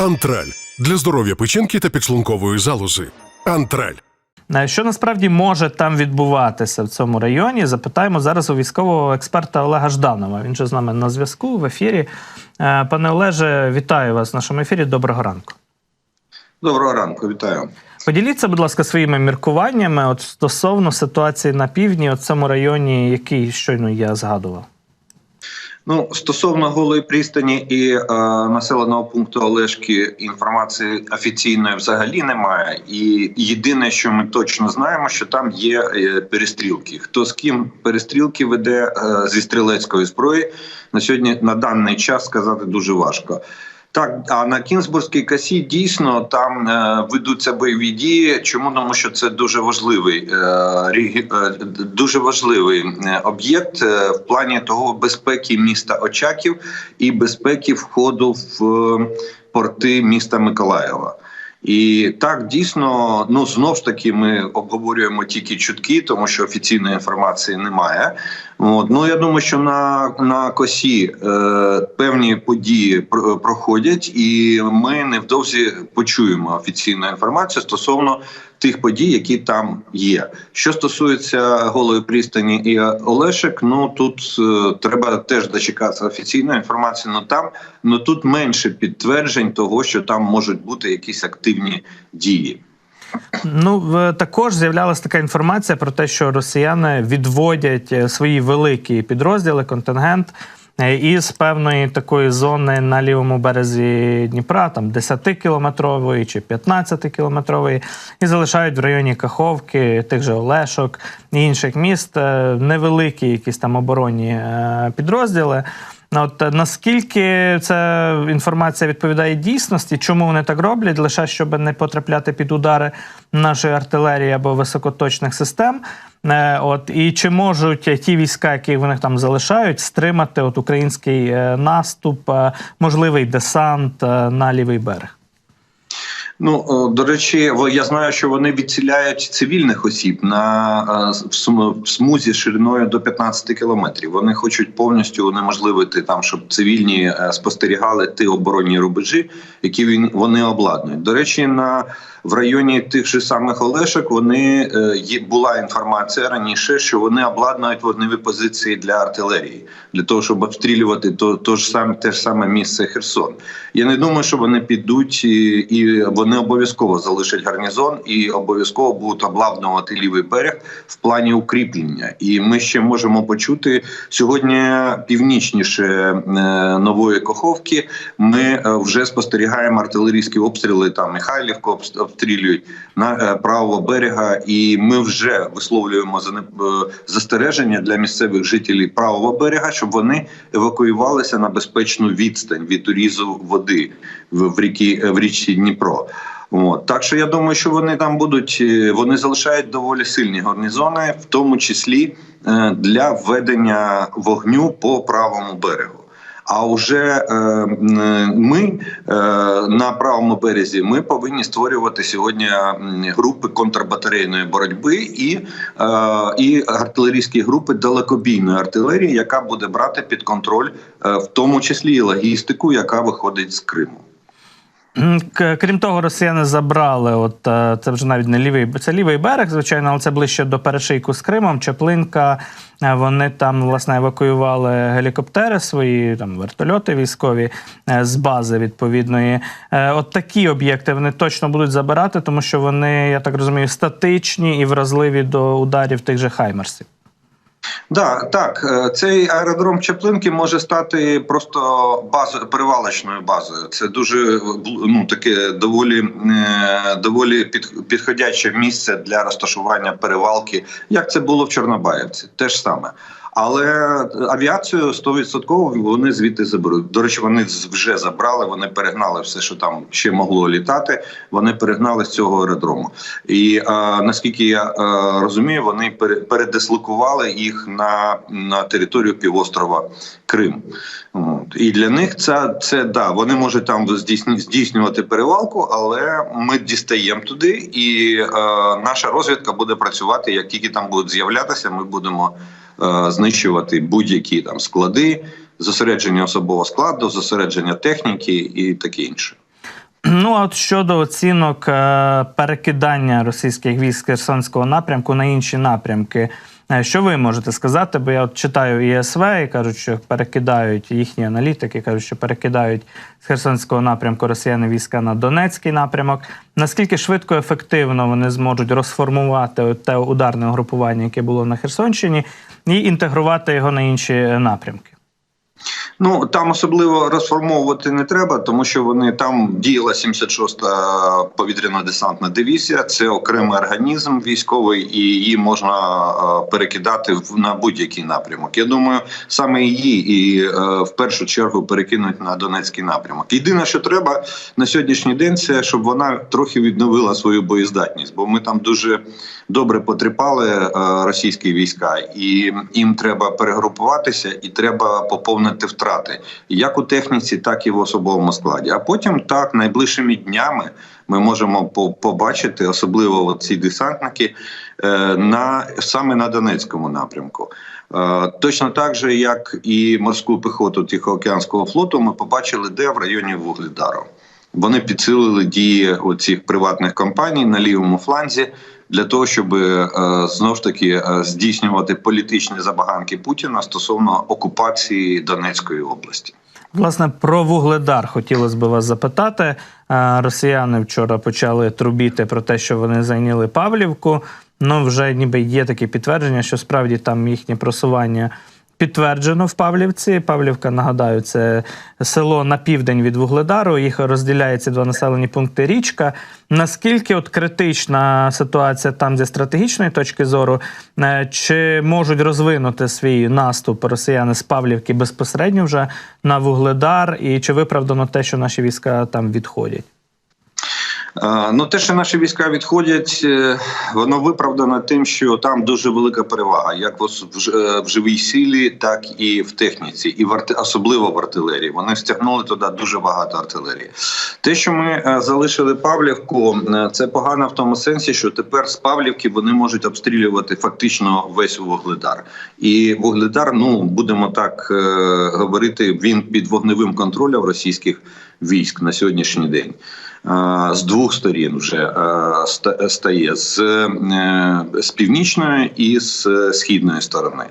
Антраль для здоров'я печінки та підшлункової залози. Антраль. Е, Що насправді може там відбуватися в цьому районі? Запитаємо зараз у військового експерта Олега Жданова. Він же з нами на зв'язку в ефірі. Е, Пане Олеже, вітаю вас в нашому ефірі. Доброго ранку. Доброго ранку, вітаю. Поділіться, будь ласка, своїми міркуваннями от стосовно ситуації на півдні, от цьому районі, який щойно я згадував. Ну стосовно голої пристані і е, населеного пункту Олешки інформації офіційної взагалі немає. І єдине, що ми точно знаємо, що там є е, перестрілки. Хто з ким перестрілки веде е, зі стрілецької зброї на сьогодні на даний час сказати дуже важко. Так, а на Кінзбурзькій косі дійсно там е, ведуться бойові дії. Чому тому, що це дуже важливий е, е, дуже важливий е, об'єкт е, в плані того безпеки міста Очаків і безпеки входу в е, порти міста Миколаєва. І так дійсно, ну знов ж таки, ми обговорюємо тільки чутки, тому що офіційної інформації немає. От ну я думаю, що на, на косі е, певні події пр- проходять, і ми невдовзі почуємо офіційну інформацію стосовно тих подій, які там є. Що стосується голої пристані і Олешек, ну тут е, треба теж дочекатися офіційної інформації. Ну там ну тут менше підтверджень того, що там можуть бути якісь активні дії. Ну також з'являлася така інформація про те, що росіяни відводять е, свої великі підрозділи, контингент е, із певної такої зони на лівому березі Дніпра, там 10-кілометрової чи 15-кілометрової, і залишають в районі Каховки, тих же Олешок і інших міст е, невеликі якісь там оборонні е, підрозділи. От е, наскільки ця інформація відповідає дійсності, чому вони так роблять, лише щоб не потрапляти під удари нашої артилерії або високоточних систем? Е, От і чи можуть ті війська, які вони там залишають, стримати от український е, наступ, е, можливий десант е, на лівий берег? Ну до речі, я знаю, що вони відціляють цивільних осіб на е, в смузі шириною до 15 кілометрів. Вони хочуть повністю унеможливити там, щоб цивільні е, спостерігали ті оборонні рубежі, які він вони обладнують. До речі, на в районі тих же самих Олешок вони е, є була інформація раніше, що вони обладнують вогневі позиції для артилерії для того, щоб обстрілювати то, то ж саме те ж саме місце Херсон. Я не думаю, що вони підуть і, і вони обов'язково залишать гарнізон і обов'язково будуть обладнувати лівий берег в плані укріплення. І ми ще можемо почути сьогодні північніше е, нової Каховки. Ми е, вже спостерігаємо артилерійські обстріли. Там Михайлівку обстрілюють на е, правого берега, і ми вже висловлюємо е, застереження для місцевих жителів правого берега, щоб вони евакуювалися на безпечну відстань від урізу води в, ріки в річці Дніпро. От. Так що я думаю, що вони там будуть, е, вони залишають доволі сильні гарнізони, в тому числі е, для введення вогню по правому берегу. А вже е, ми е, на правому березі ми повинні створювати сьогодні групи контрбатарейної боротьби і, е, і артилерійські групи далекобійної артилерії, яка буде брати під контроль, в тому числі і логістику, яка виходить з Криму. Крім того, росіяни забрали, от е, це вже навіть не лівий, це лівий берег, звичайно, але це ближче до перешийку з Кримом. Чеплинка. е, Вони там власне евакуювали гелікоптери свої, там вертольоти військові е, з бази відповідної. От такі об'єкти вони точно будуть забирати, тому що вони, я так розумію, статичні і вразливі до ударів тих же хаймерсів. Да, так, е, цей аеродром Чаплинки може стати просто базою перевалочною базою. Це дуже ну таке доволі е, доволі під, підходяче місце для розташування перевалки, як це було в Чорнобаївці, те ж саме. Але авіацію 100% вони звідти заберуть. До речі, вони вже забрали. Вони перегнали все, що там ще могло літати. Вони перегнали з цього аеродрому. І е, наскільки я е, розумію, вони пере- передислокували їх на, на територію півострова Крим. От. І для них це, це да, вони можуть там здійснювати перевалку, але ми дістаємо туди, і е, наша розвідка буде працювати. Як тільки там будуть з'являтися, ми будемо знищувати будь-які там склади, зосередження особового складу, зосередження техніки і таке інше. Ну а от щодо оцінок е, перекидання російських військ Херсонського напрямку на інші напрямки. Що ви можете сказати? Бо я от читаю ІСВ і кажуть, що перекидають їхні аналітики, кажуть, що перекидають з Херсонського напрямку росіяни війська на Донецький напрямок. Наскільки швидко ефективно вони зможуть розформувати те ударне угрупування, яке було на Херсонщині, і інтегрувати його на інші напрямки? Ну там особливо розформовувати не треба, тому що вони там діяла 76-та повітряно-десантна дивізія. Це окремий організм військовий, і її можна е, перекидати на будь-який напрямок. Я думаю, саме її і е, в першу чергу перекинуть на Донецький напрямок. Єдине, що треба на сьогоднішній день, це щоб вона трохи відновила свою боєздатність, бо ми там дуже добре потріпали е, російські війська, і їм треба перегрупуватися, і треба поповнити втрати як у техніці, так і в особовому складі. А потім так найближчими днями ми можемо побачити, особливо ці десантники, е, на саме на Донецькому напрямку. Е, Точно так же, як і морську піхоту Тихоокеанського флоту, ми побачили, де в районі Вугледару. Вони підсилили дії оцих приватних компаній на лівому фланзі для того, щоб е, знов ж таки е, здійснювати політичні забаганки Путіна стосовно окупації Донецької області. Власне, про Вугледар хотілося б вас запитати. Е, Росіяни вчора почали трубіти про те, що вони зайняли Павлівку. Ну, вже ніби є такі підтвердження, що справді там їхнє просування підтверджено в Павлівці. Павлівка, нагадаю, це село на південь від Вугледару. Їх розділяє ці два населені пункти річка. Наскільки от критична ситуація там зі стратегічної точки зору, Е, чи можуть розвинути свій наступ росіяни з Павлівки безпосередньо вже на Вугледар, і чи виправдано те, що наші війська там відходять? Е, Ну, те, що наші війська відходять, е, воно виправдано тим, що там дуже велика перевага, як в е, живій силі, так і в техніці, і в арти- особливо в артилерії. Вони стягнули туди дуже багато артилерії. Те, що ми залишили Павлівку, це погано в тому сенсі, що тепер з Павлівки вони можуть обстрілювати фактично весь Вугледар. І Вугледар, ну будемо так говорити, він під вогневим контролем російських військ на сьогоднішній день. З двох сторін вже ста- стає з, е, з північної і з е, східної сторони.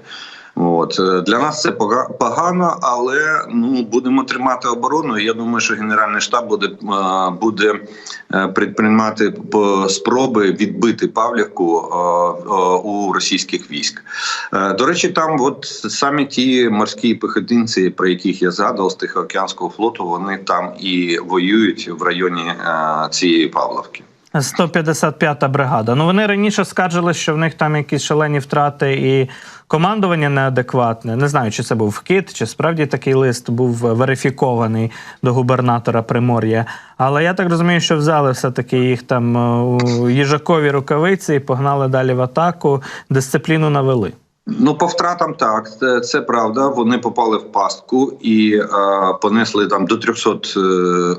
От е, для нас це пога- погано, але ну будемо тримати оборону. Я думаю, що генеральний штаб буде, е, буде е, предприймати спроби відбити Павлівку у російських військ. До речі, там от самі ті морські пехотинці, про яких я згадував з Тихоокеанського флоту, вони там і воюють в районі цієї Павловки. 155-та бригада. Ну вони раніше скаржили, що в них там якісь шалені втрати і командування неадекватне. Не знаю, чи це був вкид, чи справді такий лист був верифікований до губернатора Примор'я. Але я так розумію, що взяли все-таки їх там е, у їжакові рукавиці і погнали далі в атаку. Дисципліну навели. Ну, по втратам так, це, це правда. Вони попали в пастку і е, понесли там до 300 е,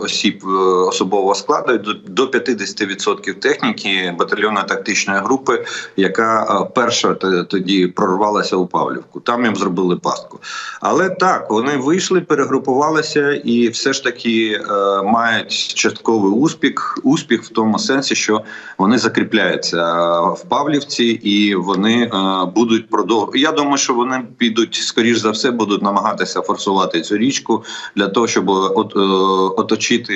осіб е, особового складу, до, до 50% техніки батальйонної тактичної групи, яка е, перша тоді прорвалася у Павлівку. Там їм зробили пастку. Але так, вони вийшли, перегрупувалися і все ж таки е, мають частковий успіх, успіх в тому сенсі, що вони закріпляються в Павлівці і вони е, будуть продовжувати. Я думаю, що вони підуть скоріш за все, будуть намагатися форсувати цю річку для того, щоб от, е, оточити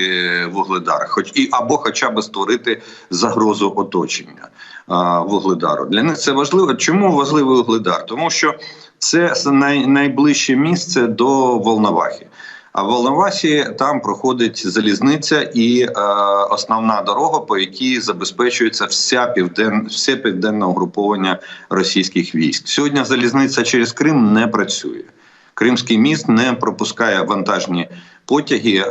вугледар, хоч і або хоча б створити загрозу оточення а, вугледару. Для них це важливо. Чому важливий вугледар? Тому що це най, найближче місце до Волновахи. А в Волновасі там проходить залізниця і е, основна дорога, по якій забезпечується вся півден, все південне угруповання російських військ. Сьогодні залізниця через Крим не працює. Кримський міст не пропускає вантажні потяги, е,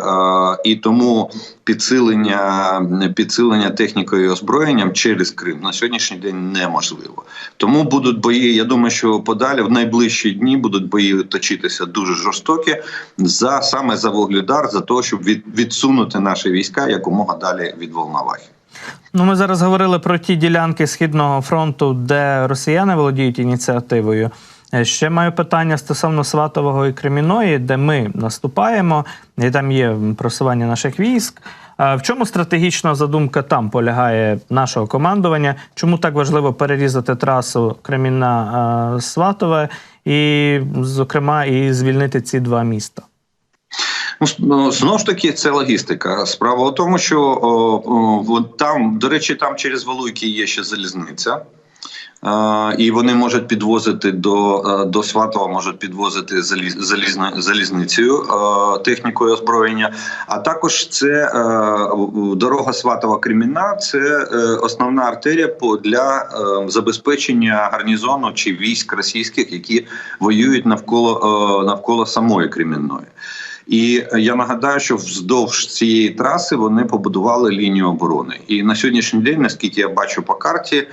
і тому підсилення, підсилення технікою і озброєнням через Крим на сьогоднішній день неможливо. Тому будуть бої. Я думаю, що подалі в найближчі дні будуть бої точитися дуже жорстокі за саме за Вугледар, за те, щоб від, відсунути наші війська якомога далі від Волновахи. Ну, ми зараз говорили про ті ділянки Східного фронту, де росіяни володіють ініціативою. Е, Ще маю питання стосовно Сватового і Креміної, де ми наступаємо, і там є просування наших військ. В чому стратегічна задумка там полягає нашого командування? Чому так важливо перерізати трасу Креміна Сватове і, зокрема, і звільнити ці два міста? Ну, ну, знову ж таки, це логістика. Справа в тому, що о, о, там, до речі, там через Валуйки є ще залізниця. І вони можуть підвозити до, е, до Сватова, можуть підвозити заліз, залізно, залізницею е, технікою озброєння. А також це е, дорога Сватова Креміна, це основна артерія для забезпечення гарнізону чи військ російських, які воюють навколо, навколо самої Кремінної. І я нагадаю, що вздовж цієї траси вони побудували лінію оборони. І на сьогоднішній день, наскільки я бачу по карті, е,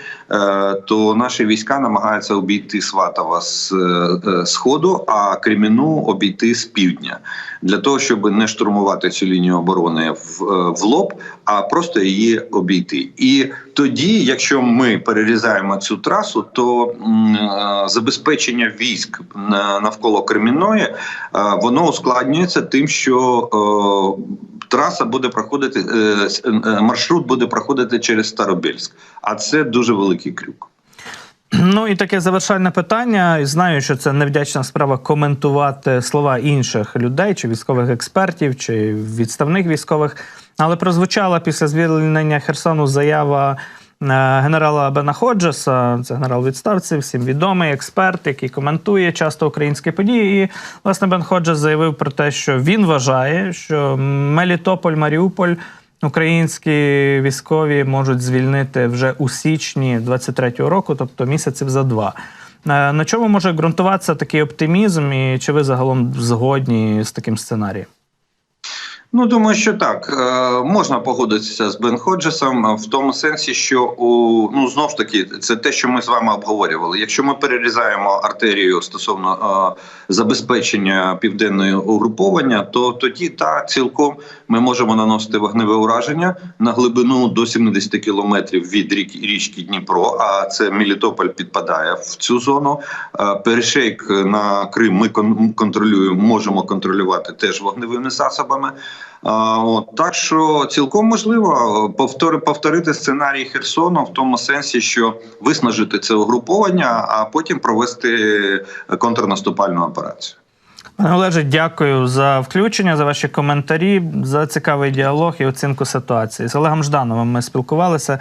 то наші війська намагаються обійти Сватова з е, сходу, а Креміну обійти з півдня для того, щоб не штурмувати цю лінію оборони в, е, лоб, а просто її обійти. І тоді, якщо ми перерізаємо цю трасу, то е, забезпечення військ навколо Кремінної е, воно ускладнюється тим, що е, траса буде проходити, е, е, маршрут буде проходити через Старобільськ, а це дуже великий крюк. Ну і таке завершальне питання. Знаю, що це невдячна справа коментувати слова інших людей, чи військових експертів, чи відставних військових. Але прозвучала після звільнення Херсону заява генерала Бена Ходжеса, це генерал відставці, всім відомий експерт, який коментує часто українські події. І власне Бен Ходжес заявив про те, що він вважає, що Мелітополь, Маріуполь. Українські військові можуть звільнити вже у січні 23-го року, тобто місяців за два. Е, На чому може ґрунтуватися такий оптимізм, і чи ви загалом згодні з таким сценарієм? Ну, думаю, що так. Е, можна погодитися з Бен Ходжесом в тому сенсі, що у ну знов таки це те, що ми з вами обговорювали. Якщо ми перерізаємо артерію стосовно е, забезпечення південної угруповання, то тоді та цілком ми можемо наносити вогневе ураження на глибину до 70 кілометрів від рік, річки Дніпро. А це Мелітополь підпадає в цю зону. Е, Перешейк на Крим ми кон- контролюємо, можемо контролювати теж вогневими засобами. А, от, так що цілком можливо повтори, повторити сценарій Херсону в тому сенсі, що виснажити це угруповання, а потім провести контрнаступальну операцію. Пане Олеже, дякую за включення, за ваші коментарі, за цікавий діалог і оцінку ситуації. З Олегом Ждановим ми спілкувалися.